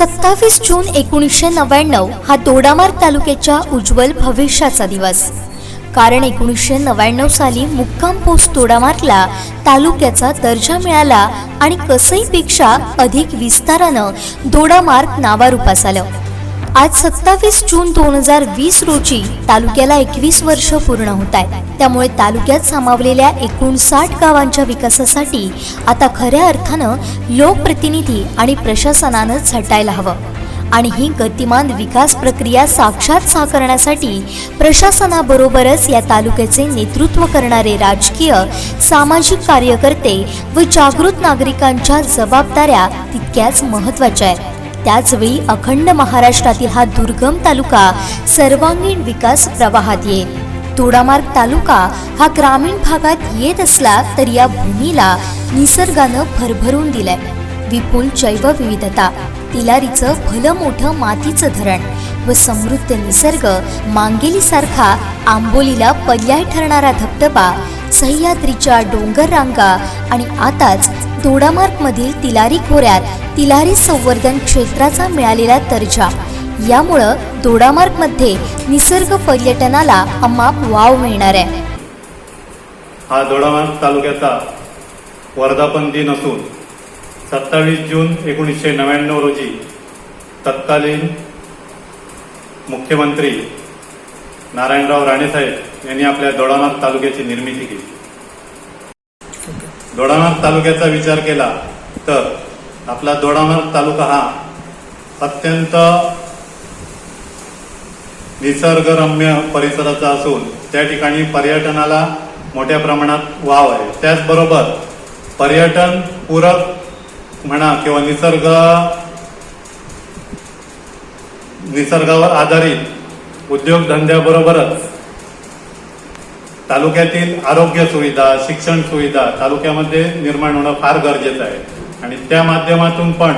सत्तावीस जून एकोणीसशे नव्याण्णव हा दोडामार्ग तालुक्याच्या उज्ज्वल भविष्याचा दिवस. कारण एकोणीसशे नव्याण्णव साली मुक्काम पोस्ट दोडामार्गला तालुक्याचा दर्जा मिळाला आणि कसईपेक्षा अधिक विस्तारानं दोडामार्ग नावारूपास आलं. आज सत्तावीस जून दोन हजार वीस रोजी तालुक्याला एकवीस वर्ष पूर्ण होत आहेत. त्यामुळे तालुक्यात सामावलेल्या एकूण साठ गावांच्या विकासासाठी आता खऱ्या अर्थानं लोकप्रतिनिधी आणि प्रशासनानं झटायला हवं. आणि ही गतिमान विकास प्रक्रिया साक्षात साकारण्यासाठी प्रशासनाबरोबरच या तालुक्याचे नेतृत्व करणारे राजकीय सामाजिक कार्यकर्ते व जागृत नागरिकांच्या जबाबदाऱ्या तितक्याच महत्त्वाच्या आहेत. त्याचवेळी अखंड महाराष्ट्रातील हा दुर्गम तालुका सर्वांगीण विकास प्रवाहात येईल. तोडामार्ग तालुका हा ग्रामीण भागात येत असला तर या भूमीला निसर्गानं भरभरून दिलंय. विपुल जैवविविधता तिलारीचं भलं मोठं मातीचं धरण व समृद्ध निसर्ग मांगेलीसारखा आंबोलीला पर्याय ठरणारा धबधबा सह्याद्रीच्या डोंगर रांगा आणि आताच दोडामार्गमधील तिलारी खोऱ्यात तिलारी संवर्धन क्षेत्राचा मिळालेला दर्जा. यामुळं दोडामार्गमध्ये निसर्ग पर्यटनाला अमाप वाव मिळणार आहे. हा दोडामार्ग तालुक्याचा वर्धापन दिन असून सत्तावीस जून एकोणीसशे नव्याण्णव रोजी तत्कालीन मुख्यमंत्री नारायणराव राणेसाहेब यांनी आपल्या दोडामार्ग तालुक्याची निर्मिती केली. दोडामार्ग तालुक्याचा विचार केला तर आपला दोडामार्ग तालुका हा अत्यंत निसर्गरम्य परिसराचा असून त्या ठिकाणी पर्यटनाला मोठ्या प्रमाणात वाव आहे. त्याचबरोबर पर्यटन पूरक म्हणा किंवा निसर्ग निसर्गावर आधारित उद्योगधंद्याबरोबरच तालुक्यातील आरोग्य सुविधा शिक्षण सुविधा तालुक्यामध्ये निर्माण होणं फार गरजेचं आहे. आणि त्या माध्यमातून पण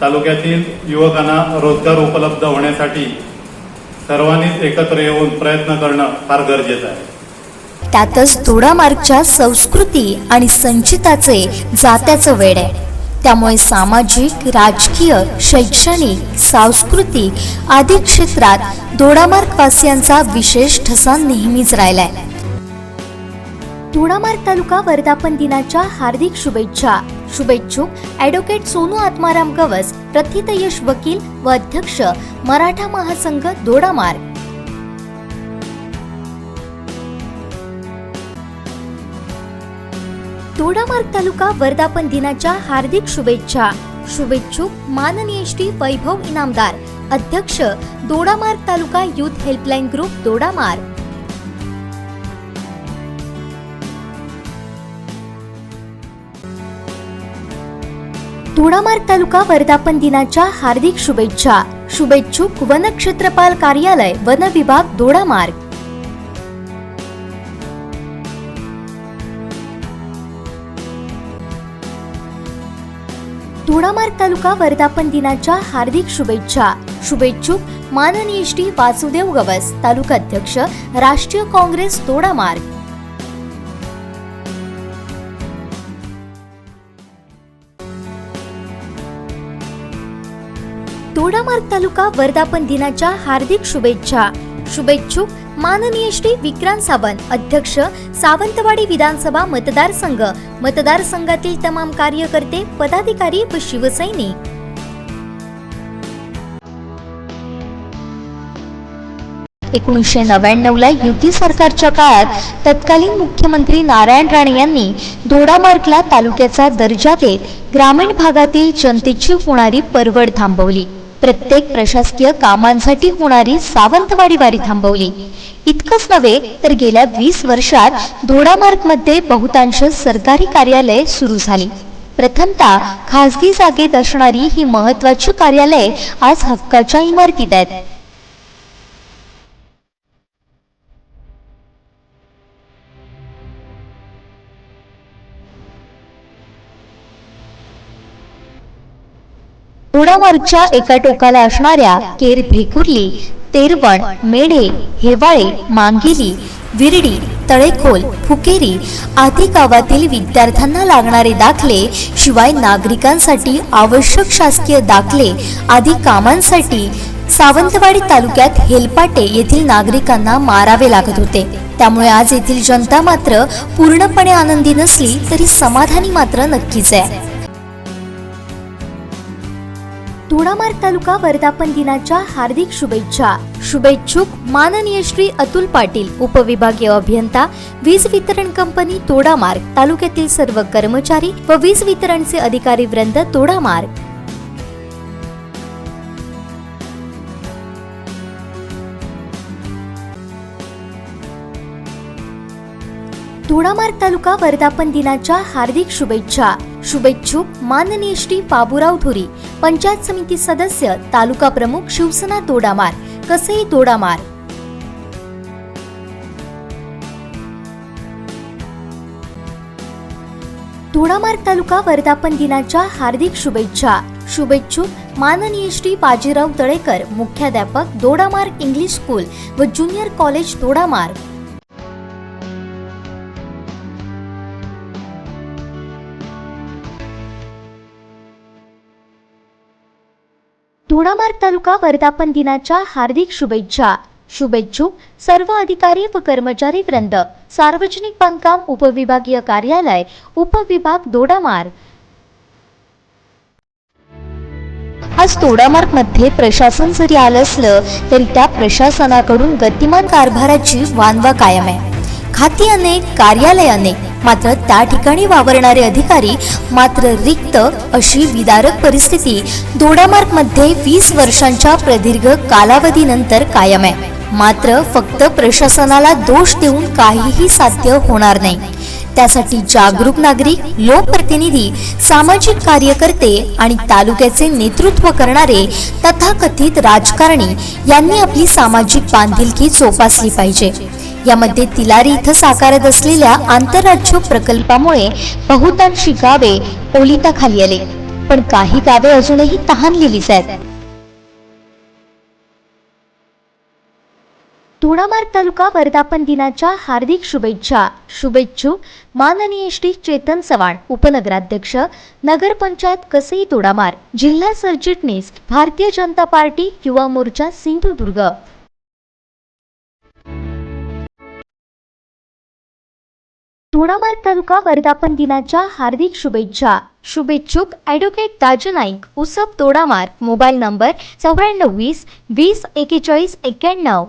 तालुक्यातील युवकांना रोजगार उपलब्ध होण्यासाठी सर्वांनीच एकत्र येऊन प्रयत्न करणं फार गरजेचं आहे. त्यातच दोडामार्गच्या संस्कृती आणि संचिताचे जात्याचं वेळ आहे. त्यामुळे सामाजिक राजकीय शैक्षणिक सांस्कृतिक आदी क्षेत्रात दोडामार्गवासियांचा विशेष ठसा नेहमीच राहिलाय. धुणामार्ग तालुका वर्धापन दिनाच्या हार्दिक शुभेच्छा. शुभेच्छुक ॲडव्होकेट सोनू आत्माराम गवस प्रथितयश वकील व अध्यक्ष मराठा महासंघ दोडामार्ग दोडामार्ग तालुका वर्धापन दिनाच्या हार्दिक शुभेच्छा. शुभेच्छुक माननीय श्री वैभव इनामदार अध्यक्ष Dodamarg taluka youth helpline group Dodamarg Dodamarg taluka वर्धापन दिनाच्या हार्दिक शुभेच्छा. शुभेच्छुक वनक्षेत्रपाल कार्यालय वन विभाग दोडामार्ग दोडामार्ग तालुका वर्धापन दिनाच्या हार्दिक शुभेच्छा. शुभेच्छुक माननीय श्री वासुदेव गवस तालुका अध्यक्ष राष्ट्रीय काँग्रेस दोडामार्ग दोडामार्ग तालुका वर्धापन दिनाच्या हार्दिक शुभेच्छा. शुभेच्छुक माननीय श्री विक्रांत सावंत अध्यक्ष सावंतवाडी विधानसभा मतदारसंघ. मतदारसंघातील तमाम कार्यकर्ते पदाधिकारी व शिवसैनिक. एकोणीसशे नव्याण्णवला युती सरकारच्या काळात तत्कालीन मुख्यमंत्री नारायण राणे यांनी धोडामार्कला तालुक्याचा दर्जा देत ग्रामीण भागातील जनतेची होणारी परवड थांबवली. प्रत्येक प्रशासकीय कामांसाठी होणारी सावंतवाडी वारी थांबवली. इतकंच नव्हे तर गेल्या वीस वर्षात दोडामार्गमध्ये बहुतांश सरकारी कार्यालय सुरू झाली. प्रथमतः खासगी जागेत असणारी ही महत्वाची कार्यालये आज हक्काच्या इमारतीत आहेत. दोडामार्गच्या एका टोकाला असणाऱ्या केर भेकुर्ली तेरवण मेढे हेवाळे मांगिली विरडी तळेखोल फुकेरी आदी गावातील विद्यार्थ्यांना लागणारे दाखले शिवाय नागरिकांसाठी आवश्यक शासकीय दाखले आदी कामांसाठी सावंतवाडी तालुक्यात हेलपाटे येथील नागरिकांना मारावे लागत होते. त्यामुळे आज येथील जनता मात्र पूर्णपणे आनंदी नसली तरी समाधानी मात्र नक्कीच आहे. तोडामार्ग तालुका वर्धापन दिनाच्या हार्दिक शुभेच्छा. शुभेच्छुक माननीय श्री अतुल पाटील उपविभागीय अभियंता वीज वितरण कंपनी तोडामार्ग तालुक्यातील सर्व कर्मचारी व वीज वितरणचे अधिकारी वृंद तोडामार्ग तोडामार्ग तालुका वर्धापन दिनाच्या हार्दिक शुभेच्छा. शुभेच्छुक माननीय श्री बाबूराव धुरी पंचायत समिती सदस्य तालुका प्रमुख शिवसेना तोडामार कसई तोडामार. तोडामार तालुका वर्धापन दिनाच्या हार्दिक शुभेच्छा. शुभेच्छुक माननीय श्री बाजीराव तळेकर मुख्याध्यापक दोडामार्ग इंग्लिश स्कूल व ज्युनियर कॉलेज दोडामार्ग तोडामार्ग तालुका वर्धापन दिनाच्या हार्दिक शुभेच्छा. शुभेच्छुक सर्व अधिकारी व कर्मचारी वृंद. सार्वजनिक बांधकाम उपविभागीय कार्यालय उपविभाग दोडामार्ग. आज तोडामार्गमध्ये प्रशासन जरी आलं असलं तरी त्या प्रशासनाकडून गतिमान कारभाराची वानवा कायम आहे. खाती अनेक कार्यालय अनेक मात्र त्या ठिकाणी वावरणारे अधिकारी मात्र रिक्त अशी विदारक परिस्थिती दोडामार्गमध्ये वीस वर्षांच्या प्रदीर्घ कालावधीनंतर कायम आहे. मात्र फक्त प्रशासनाला दोष देऊन काहीही साध्य होणार नाही. त्यासाठी जागरूक नागरिक लोकप्रतिनिधी सामाजिक कार्यकर्ते आणि तालुक्याचे नेतृत्व करणारे तथाकथित राजकारणी यांनी आपली सामाजिक बांधिलकी जोपासली पाहिजे. यामध्ये तिलारी इथं साकारत असलेल्या आंतरराज्य प्रकल्पामुळे बहुतांशी गावे ओलिताखाली आले. पण काही गावे अजूनही तहानलेलीच आहेत. तोडामार्ग तालुका वर्धापन दिनाच्या हार्दिक शुभेच्छा. शुभेच्छुक माननीय श्री चेतन चव्हाण उपनगराध्यक्ष नगरपंचायत कसई तोडामार जिल्हा सरचिटणीस भारतीय जनता पार्टी युवा मोर्चा सिंधुदुर्ग. तोडामार्ग तालुका वर्धापन दिनाच्या हार्दिक शुभेच्छा. शुभेच्छुक ॲडव्होकेट ताज नाईक उसप तोडामार मोबाईल नंबर चौऱ्याण्णव वीस वीस एकेचाळीस एक्क्याण्णव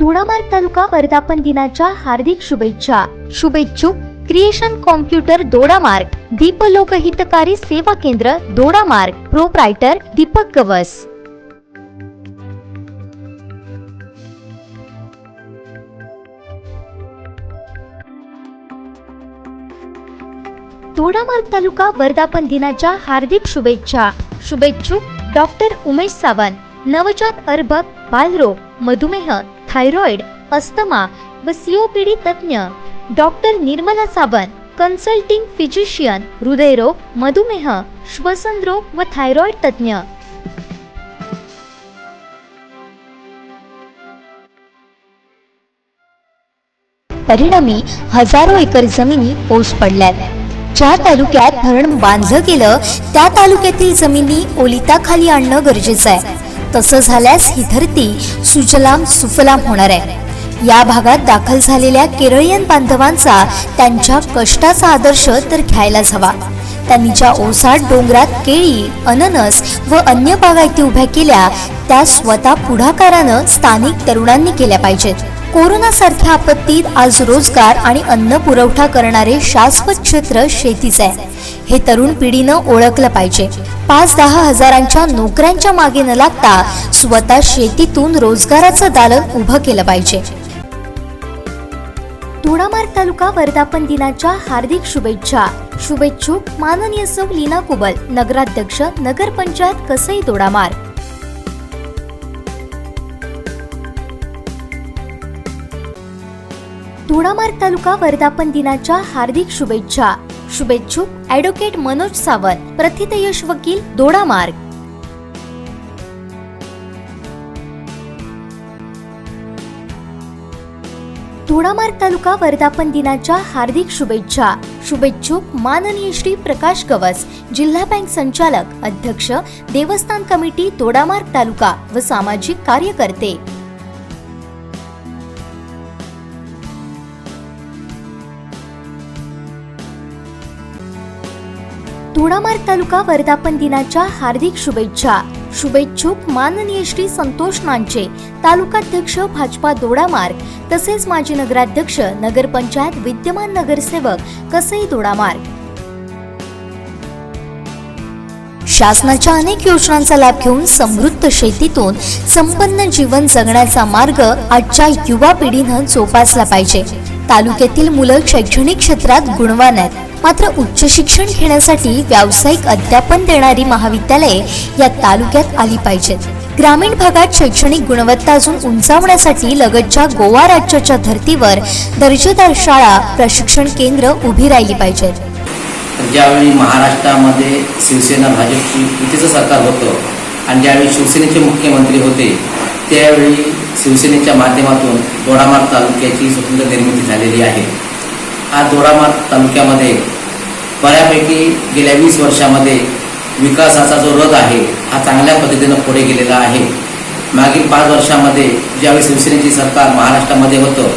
तोडामार्ग तालुका वर्धापन दिनाच्या हार्दिक शुभेच्छा. शुभेच्छुक क्रिएशन कॉम्प्युटर दोडामार्ग दीप लोकहितकारी सेवा केंद्र दोडामार्ग प्रोप्रायटर दीपक गवस दोडामार्ग तालुका वर्धापन दिनाच्या हार्दिक शुभेच्छा शुभेच्छुक डॉक्टर उमेश सावंत नवजात अर्भक बालरोग मधुमेह थायरॉइड अस्थमा व सीओपीडी तज्ज्ञ doctor Nirmala Saban consulting physician हृदयरोग मधुमेह श्वसन रोग व थायरॉइड तज्ज्ञ. परिणामी हजारो एकर जमिनी पाऊस पडल्यात. ज्या तालुक्यात धरण बांधलं गेलं त्या तालुक्यातील जमिनी ओलिताखाली आणणं गरजेचं आहे. तसं झाल्यास ही धरती सुजलाम सुफलाम होणार आहे. या भागात दाखल झालेल्या केरळीयन बांधवांचा त्यांच्या कष्टाचा आदर्श तर घ्यायलाच हवा. त्यांनी ज्या ओसाड डोंगरात केळी अननस व अन्य बागायती उभ्या केल्या त्या स्वतः पुढाकारानं स्थानिक तरुणांनी केल्या पाहिजेत. कोरोना सारख्या आपत्तीत आज रोजगार आणि अन्न पुरवठा करणारे शाश्वत क्षेत्र शेतीच आहे. हे तरुण पिढीनं ओळखलं पाहिजे. पाच दहा हजारांच्या नोकऱ्यांच्या मागे न लागता स्वतः शेतीतून रोजगाराचं दालन उभं केलं पाहिजे. तोडामार्ग तालुका वर्धापन दिनाच्या हार्दिक शुभेच्छा. शुभेच्छुक माननीय सौ लीना कुबल नगराध्यक्ष नगरपंचायत कसई दोडामार तोडामार्ग तालुका वर्धापन दिनाच्या हार्दिक शुभेच्छा. शुभेच्छुक ॲडव्होकेट मनोज सावंत प्रथितयश वकील दोडामार्ग दोडामार्ग तालुका वर्धापन दिनाच्या हार्दिक शुभेच्छा. शुभेच्छुक माननीय श्री प्रकाश गवस जिल्हा बँक संचालक अध्यक्ष देवस्थान कमिटी दोडामार्ग तालुका व सामाजिक कार्यकर्ते. दोडामार्ग तालुका वर्धापन दिनाच्या हार्दिक शुभेच्छा. शुभेच्छुक माननीय श्री संतोष नांचे तालुकाध्यक्ष भाजपा दोडामार्ग तसेच माजी नगराध्यक्ष नगरपंचायत विद्यमान नगरसेवक कसई दोडामार्ग. शासनाच्या अनेक योजनांचा लाभ घेऊन समृद्ध शेतीतून संपन्न जीवन जगण्याचा मार्ग आजच्या युवा पिढीनं जोपासला पाहिजे. तालुक्यातील मुलं शैक्षणिक क्षेत्रात गुणवान आहेत. मात्र उच्च शिक्षण घेण्यासाठी व्यावसायिक अध्यापन देणारी महाविद्यालये या तालुक्यात आली पाहिजेत. ग्रामीण भागात शैक्षणिक गुणवत्ता अजून उंचावण्यासाठी लगतच्या गोवा राज्याच्या धर्तीवर दर्जेदार शाळा प्रशिक्षण केंद्र उभी राहिली पाहिजेत. ज्यावेळी महाराष्ट्रामध्ये शिवसेना भाजपची युतीचं सरकार होतं आणि ज्यावेळी शिवसेनेचे मुख्यमंत्री होते त्यावेळी शिवसेनेच्या माध्यमातून दोडामार्ग तालुक्याची स्वतंत्र निर्मिती झालेली आहे. हा दोडामार्ग तालुक्यामध्ये बऱ्यापैकी गेल्या वीस वर्षामध्ये विकासाचा जो रथ आहे हा चांगल्या पद्धतीनं पुढे गेलेला आहे. मागील पाच वर्षामध्ये ज्यावेळी शिवसेनेची सरकार महाराष्ट्रामध्ये होतं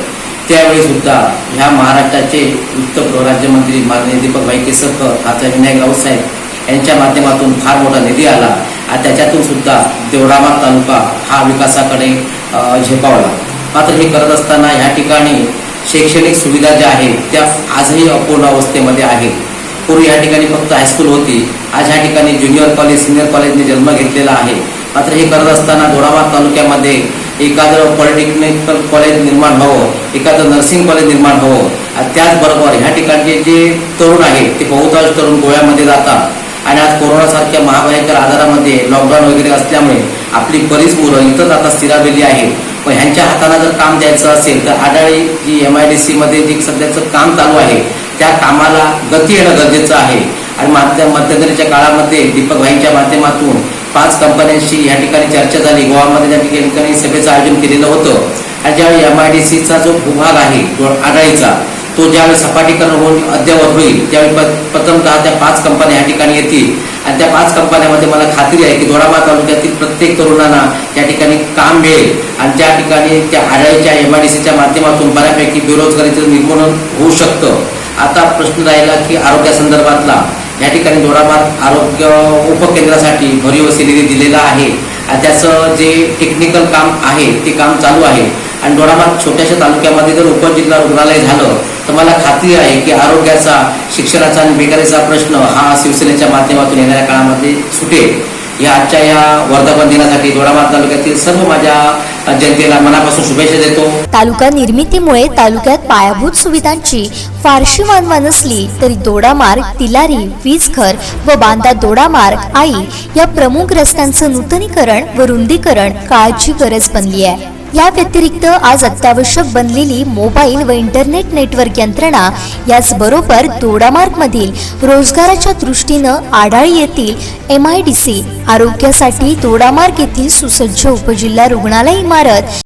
त्यावेळी सुद्धा ह्या महाराष्ट्राचे वित्त राज्यमंत्री माननीय दीपक भाई केसरकर आता विनायक राऊतसाहेब यांच्या माध्यमातून फार मोठा निधी आला आणि त्याच्यातून सुद्धा देवडामार तालुका हा विकासाकडे झेपावला. मात्र हे करत असताना ह्या ठिकाणी शैक्षणिक सुविधा ज्या आहेत त्या आजही अपूर्ण अवस्थेमध्ये आहेत. पूर्वी या ठिकाणी फक्त हायस्कूल होती. आज ह्या ठिकाणी ज्युनियर कॉलेज सिनियर कॉलेजने जन्म घेतलेला आहे. मात्र हे करत असताना दोडामार्ग तालुक्यामध्ये एखादं पॉलिटेक्निकल कॉलेज निर्माण व्हावं एखादं नर्सिंग कॉलेज निर्माण व्हावं. आणि त्याचबरोबर ह्या ठिकाणचे जे तरुण आहेत ते बहुतांश तरुण गोव्यामध्ये जातात. आणि आज कोरोनासारख्या महाभयंकर आजारामध्ये लॉकडाऊन वगैरे असल्यामुळे आपली बरीच मुलं इथंच आता स्थिरावलेली आहेत. पण ह्यांच्या हाताला जर काम द्यायचं असेल तर Adali G M I D सीमध्ये जे सध्याचं काम चालू आहे त्या कामाला गती येणं गरजेचं आहे. आणि माध्य मध्यंतरीच्या काळामध्ये दीपक भाईंच्या माध्यमातून पाच कंपन्यांशी या ठिकाणी चर्चा झाली. गोवामध्ये त्या ठिकाणी सभेचं आयोजन केलेलं होतं आणि ज्यावेळी एम आय डी सीचा जो भूभाग आहे आडाळीचा तो ज्यावेळी सपाटीकरण होऊन अद्ययावत होईल त्यावेळी प्रथमतः त्या पाच कंपन्या या ठिकाणी येतील. आणि त्या पाच कंपन्यामध्ये मला खात्री आहे की दोडामा तालुक्यातील प्रत्येक तरुणांना त्या ठिकाणी काम मिळेल. आणि त्या ठिकाणी त्या आढळीच्या एम आय डी सीच्या माध्यमातून बऱ्यापैकी बेरोजगारीचं निर्मूलन होऊ शकतं. आता प्रश्न राहिला की आरोग्यासंदर्भातला या ठिकाणी दोडामात आरोग्य उपकेंद्रासाठी भरीव निधी दिलेला आहे. आणि त्याचं जे टेक्निकल काम आहे ते काम चालू आहे. आणि दोडामार्ग छोट्याशा तालुक्यामध्ये जर उपजिल्हा रुग्णालय झालं तर मला खात्री आहे की आरोग्याचा शिक्षणाचा आणि बेकारीचा प्रश्न हा शिवसेनेच्या माध्यमातून येणाऱ्या काळामध्ये सुटेल. या आजच्या या वर्धापन दिनासाठी दोडामार्ग तालुक्यातील सर्व माझ्या जनतेला मनापासून शुभेच्छा देतो. तालुका निर्मितीमुळे तालुक्यात पायाभूत सुविधांची फारशी मानवा नसली तरी दोडामार्ग तिलारी वीजघर व बांदा दोडामार्ग आई या प्रमुख रस्त्यांचं नूतनीकरण व रुंदीकरण काळाची गरज बनली आहे. या व्यतिरिक्त आज अत्यावश्यक बनलेली मोबाईल व इंटरनेट नेटवर्क यंत्रणा याचबरोबर दोडामार्गमधील रोजगाराच्या दृष्टीनं आढाळी येथील एम आय डी सी आरोग्यासाठी दोडामार्ग येथील सुसज्ज उपजिल्हा रुग्णालय इमारत.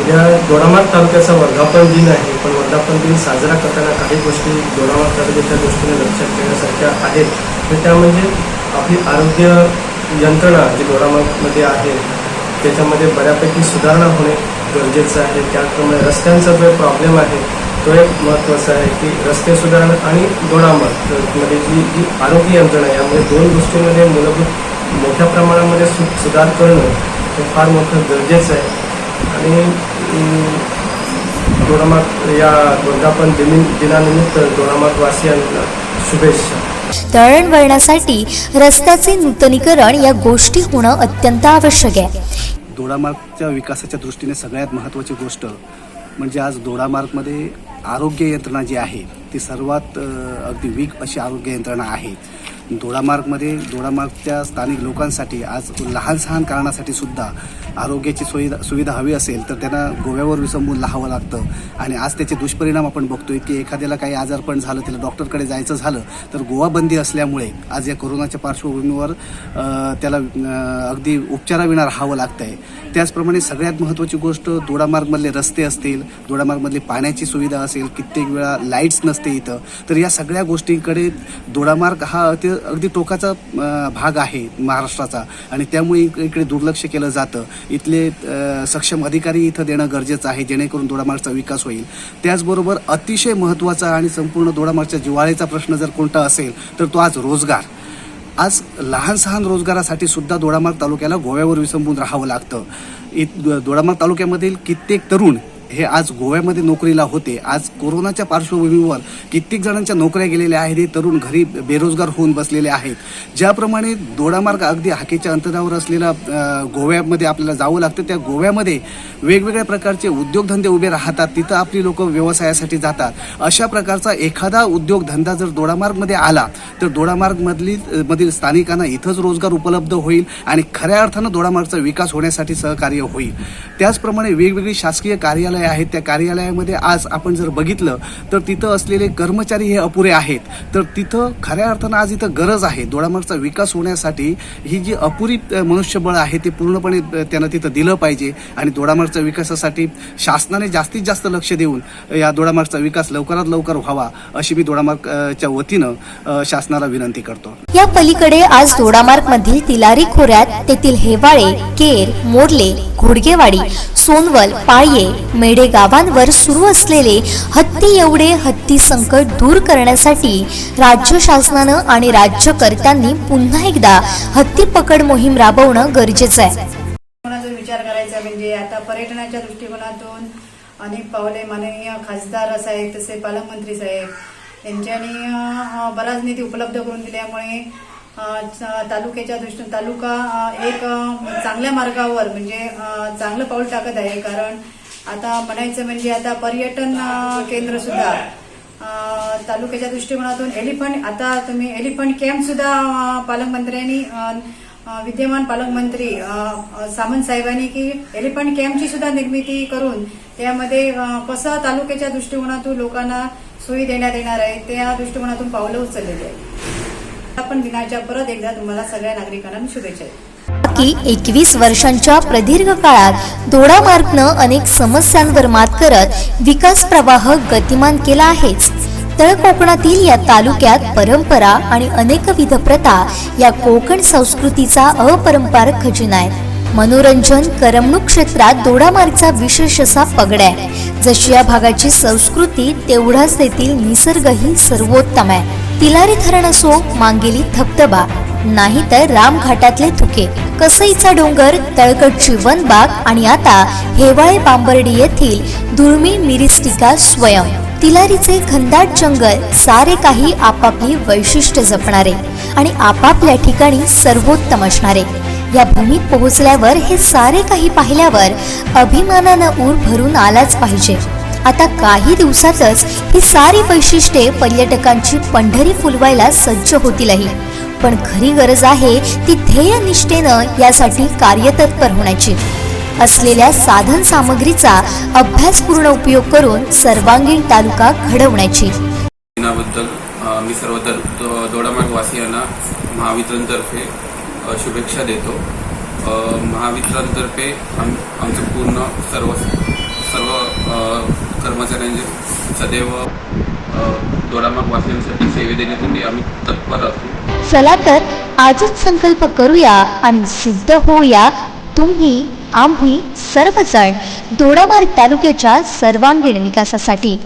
उद्या दोडामार्ग तालुक्याचा वर्धापन दिन आहे पण वर्धापन दिन साजरा करताना काही गोष्टी दोडामार्ग तालुक्याच्या दृष्टीने लक्षात ठेवण्यासारख्या आहेत. तर त्या म्हणजे आपली आरोग्य यंत्रणा जी दोडामार्गमध्ये आहे त्याच्यामध्ये बऱ्यापैकी सुधारणा होणे गरजेचं आहे. त्याचप्रमाणे रस्त्यांचा जो प्रॉब्लेम आहे तो एक महत्त्वाचा आहे की रस्ते सुधारणा आणि दोडामार्गमध्ये जी जी आरोग्य यंत्रणा आहे यामध्ये दोन गोष्टींमध्ये मूलभूत मोठ्या प्रमाणामध्ये सु सुधार करणं हे फार मोठं गरजेचं आहे. आणि अं, या वर्धापन दिन दिनानिमित्त दोडामार्ग वासियांना शुभेच्छा दळणवळणासाठी रस्त्याचे नूतनीकरण या गोष्टी होणं अत्यंत आवश्यक आहे. दोडामार्गच्या विकासाच्या दृष्टीने सगळ्यात महत्त्वाची गोष्ट म्हणजे आज दोडामार्गमध्ये आरोग्य यंत्रणा जी आहे ती सर्वात अगदी वीक अशी आरोग्य यंत्रणा आहे. दोडामार्गमध्ये दोडामार्गच्या स्थानिक लोकांसाठी आज लहान सहान कारणासाठी सुद्धा आरोग्याची सुविधा सुविधा हवी असेल तर त्यांना गोव्यावर विसंबून लाहावं लागतं. आणि आज त्याचे दुष्परिणाम आपण बघतोय की एखाद्याला काही आजारपण झालं त्याला डॉक्टरकडे जायचं झालं तर गोवा बंदी असल्यामुळे आज या कोरोनाच्या पार्श्वभूमीवर त्याला अगदी उपचाराविना राहावं लागतं आहे त्याचप्रमाणे सगळ्यात महत्त्वाची गोष्ट दोडामार्गमधले रस्ते असतील दोडामार्गमधली पाण्याची सुविधा असेल कित्येक वेळा लाईट्स नसते इथं तर या सगळ्या गोष्टींकडे दोडामार्ग हा अति अगदी टोकाचा भाग आहे महाराष्ट्राचा. आणि त्यामुळे इकडे दुर्लक्ष केलं जातं. इथले सक्षम अधिकारी इथं देणं गरजेचं आहे जेणेकरून दोडामार्गचा विकास होईल. त्याचबरोबर अतिशय महत्त्वाचा आणि संपूर्ण दोडामार्गच्या जिवाळ्याचा प्रश्न जर कोणता असेल तर तो आज रोजगार. आज लहान सहान रोजगारासाठी सुद्धा दोडामार्ग तालुक्याला गोव्यावर विसंबून राहावं लागतं. इत दोडामार्ग तालुक्यामधील कित्येक तरुण हे आज गोव्यामध्ये नोकरीला होते. आज कोरोनाच्या पार्श्वभूमीवर कित्येक जणांच्या नोकऱ्या गेलेल्या आहेत. हे तरुण घरी बेरोजगार होऊन बसलेले आहेत. ज्याप्रमाणे दोडामार्ग अगदी हाकेच्या अंतरावर असलेला गोव्यामध्ये आपल्याला जावं लागतं. त्या गोव्यामध्ये वेगवेगळ्या प्रकारचे उद्योगधंदे उभे राहतात. तिथं आपली लोक व्यवसायासाठी जातात. अशा प्रकारचा एखादा उद्योगधंदा जर दोडामार्गमध्ये आला तर दोडामार्गमधली मधील स्थानिकांना इथंच रोजगार उपलब्ध होईल आणि खऱ्या अर्थानं दोडामार्गचा विकास होण्यासाठी सहकार्य होईल. त्याचप्रमाणे वेगवेगळी शासकीय कार्यालय आहेत त्या कार्यालयामध्ये आज आपण जर बघितलं तर तिथं असलेले कर्मचारी हे अपुरे आहेत. तर तिथं खऱ्या अर्थानं आज इथं गरज आहे. दोडामार्गचा विकास होण्यासाठी ही जी अपुरी मनुष्यबळ आहे ते पूर्णपणे त्यांना तिथं दिलं पाहिजे. आणि दोडामार्गच्या विकासासाठी शासनाने जास्तीत जास्त लक्ष देऊन या दोडामार्गचा विकास लवकरात लवकर व्हावा अशी मी दोडामार्गच्या वतीनं शासनाला विनंती करतो. या पलीकडे आज दोडामार्ग मधील तिलारी खोऱ्यात तेथील हेवाळे केर मोरले घोडगेवाडी सोनवल पाळये मेढे गावांवर सुरू असलेले हत्ती एवढे हत्ती संकट दूर करण्यासाठी राज्य शासनानं आणि राज्यकर्त्यांनी पुन्हा एकदा हत्ती पकड मोहीम राबवणं गरजेचं आहे. विचार करायचा म्हणजे आता पर्यटनाच्या दृष्टिकोनातून अनेक पावले माननीय खासदार साहेब तसे पालकमंत्री साहेब यांच्यानी बराच निधी उपलब्ध करून दिल्यामुळे तालुक्याच्या दृष्टीने तालुका एक चांगल्या मार्गावर म्हणजे चांगलं पाऊल टाकत आहे. कारण आता म्हणायचं म्हणजे आता पर्यटन केंद्र सुद्धा तालुक्याच्या दृष्टिकोनातून एलिफंट आता तुम्ही एलिफंट कॅम्प सुद्धा पालकमंत्र्यांनी विद्यमान पालकमंत्री सामंत साहेबांनी की एलिफंट कॅम्पची सुद्धा निर्मिती करून त्यामध्ये कसं तालुक्याच्या दृष्टिकोनातून लोकांना सोयी देण्यात येणार आहे त्या दृष्टिकोनातून पावलं उचललेली आहे आपण दिनाच्या परत एकदा तुम्हाला सगळ्या नागरिकांना शुभेच्छा देतो. की एकवीस वर्षांच्या प्रदीर्घ काळात दोडामार्गनं अनेक समस्यांवर मात करत विकास प्रवाह गतिमान केला आहेच. तळ कोकणातील या तालुक्यात परंपरा आणि अनेकविध प्रथा या कोकण संस्कृतीचा अपरंपार खजिना आहे मनोरंजन करमणूक क्षेत्रात दोडामार्गचा विशेष असा पगडा आहे. जशी या भागाची संस्कृती तेवढाच तेथील निसर्गही सर्वोत्तम आहे. तिलारी धरण असो मांगेली धबधबा. नाही तर रामघाटातले थुके कसईचा डोंगर तळकटची वनबाग आणि आता हेवाळे बांबर्डी येथील दुर्मी मिरिस्टिका स्वयं. तिलारीचे घनदाट जंगल सारे काही आपापली वैशिष्ट्य जपणारे आणि आपापल्या ठिकाणी सर्वोत्तम असणारे. या भूमीत पोहोचल्यावर हे सारे काही पाहिल्यावर अभिमानानं ऊर भरून आलाच पाहिजे. आता काही दिवसातच ही सारी वैशिष्ट्ये पर्यटकांची पंढरी फुलवायला सज्ज होतीलही. पण खरी गरज आहे ती ध्येय निष्ठेनं यासाठी कार्यतत्पर होण्याची. असलेल्या साधन सामग्रीचा अभ्यासपूर्ण उपयोग करून सर्वांगीण तालुका घडवण्याची. दिनाबद्दल मी सर्व दोडामार्ग वासियांना महावितरणतर्फे शुभेच्छा देतो. महावितरणतर्फे आम आमचं पूर्ण सर्व सर्व कर्मचाऱ्यांचे सदैव दोडामार्ग वासियांसाठी सेवे देण्यासाठी आम्ही तत्पर असू चला तर आजच संकल्प करूया आणि सिद्ध होऊया. तुम्ही आम्ही सर्वजण दोडामार्ग तालुक्याच्या सर्वांगीण विकासासाठी.